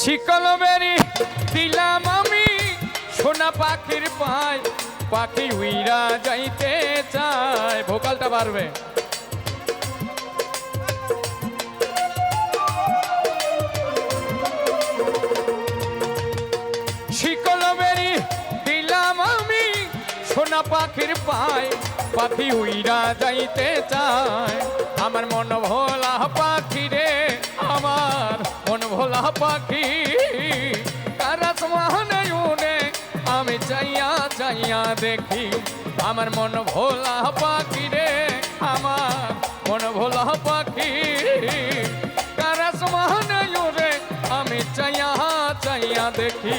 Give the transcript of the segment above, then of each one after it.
শিকল বেরি দিলাম আমি সোনা পাখির পায়। পাখি উইরা যাইতে চায়। ভোকালটা পারবে শিকল বেরি দিলাম আমি সোনা পাখির পায়। পাখি উইরা যাইতে চায়। আমার মন ভোলা পাখি রে পাখি কারাস মহানে উনে আমি চাইয়া চাইয়া দেখি, আমার মন ভোলা পাখি রে, আমার মন ভোলা পাখি। কারাস মহানে উনে আমি চাইয়া চাইয়া দেখি।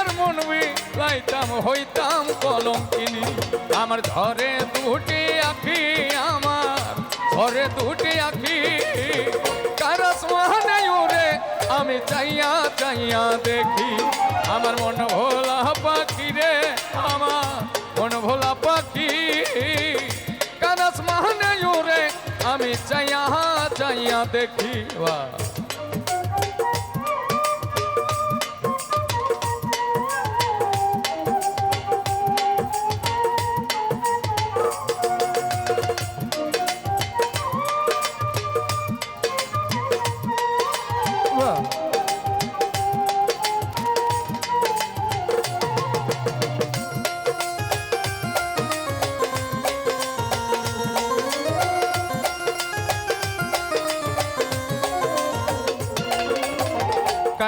আর মনবি লাইতাম হইতাম কলঙ্কিনী। আমার ধরে দুটি আখি, আমার ধরে দুটি আখি। কারস মহানে ওরে, আমি চাইয়া চাইয়া দেখি। আমার মন ভোলা পাখি রে, আমার মন ভোলা পাখি। কারস মহানে ওরে, আমি চাইয়া চাইয়া দেখি। বাহ।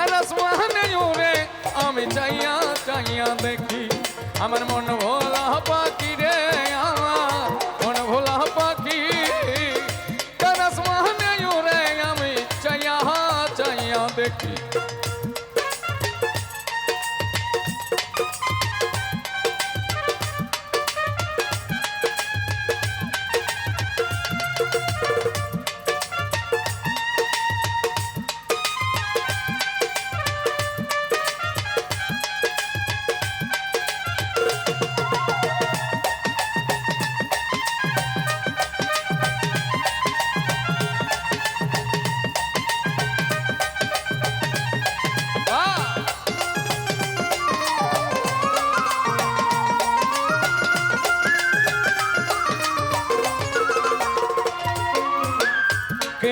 কারাস মহানে ওরে, আমি চাইয়া চাইয়া দেখি। আমার মন ভোলা পাখি রে আমার, মন ভোলা পাখি। কারাস মহানে ওরে, আমি চাইয়া চাইয়া দেখি।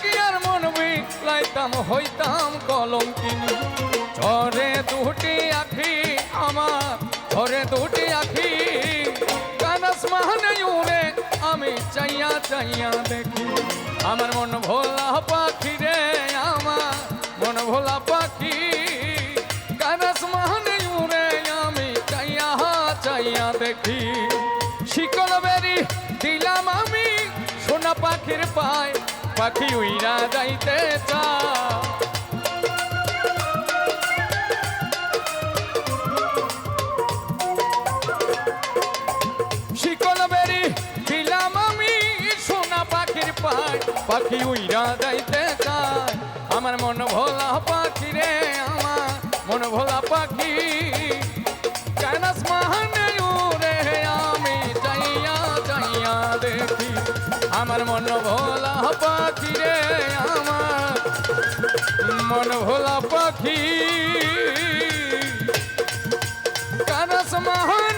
কি আর মন লাইতাম হইতাম কলঙ্কিনী। ঝরে দুটি আখি আমার, ঝরে দুটি আখি। কানাস মাহানে উড়ে আমি চাইয়া চাইয়া দেখি। আমার মন ভোলা পাখি রে আমার, মন ভোলা পাখি। কারস মহানে উড়ে আমি চাইয়া চাইয়া দেখি। শিকল বেরি দিলাম আমি, সোনা পাখির পায় পাখি উইরা যাইতে শিকল বেরি দিলাম আমি সোনা পাখির পাহাড় পাখি উইরা যাইতে আমার মন ভোলা পাখি রে আমার। মন ভোলা পাখি। কারস মহানে